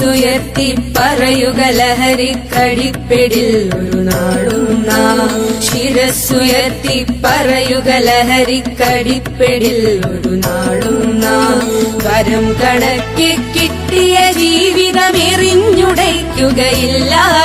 ശിരസ്സുയർത്തി പറയുക ലഹരിക്കടിപ്പിടിൽ ഒരു നാടും നാം. ശിരസ്സുയർത്തി പറയുക ലഹരിക്കടിപ്പിടിൽ ഒരു നാടും നാം. വരം കണക്കി കിട്ടിയ ജീവിതമെറിഞ്ഞുടയ്ക്കുകയില്ല നാം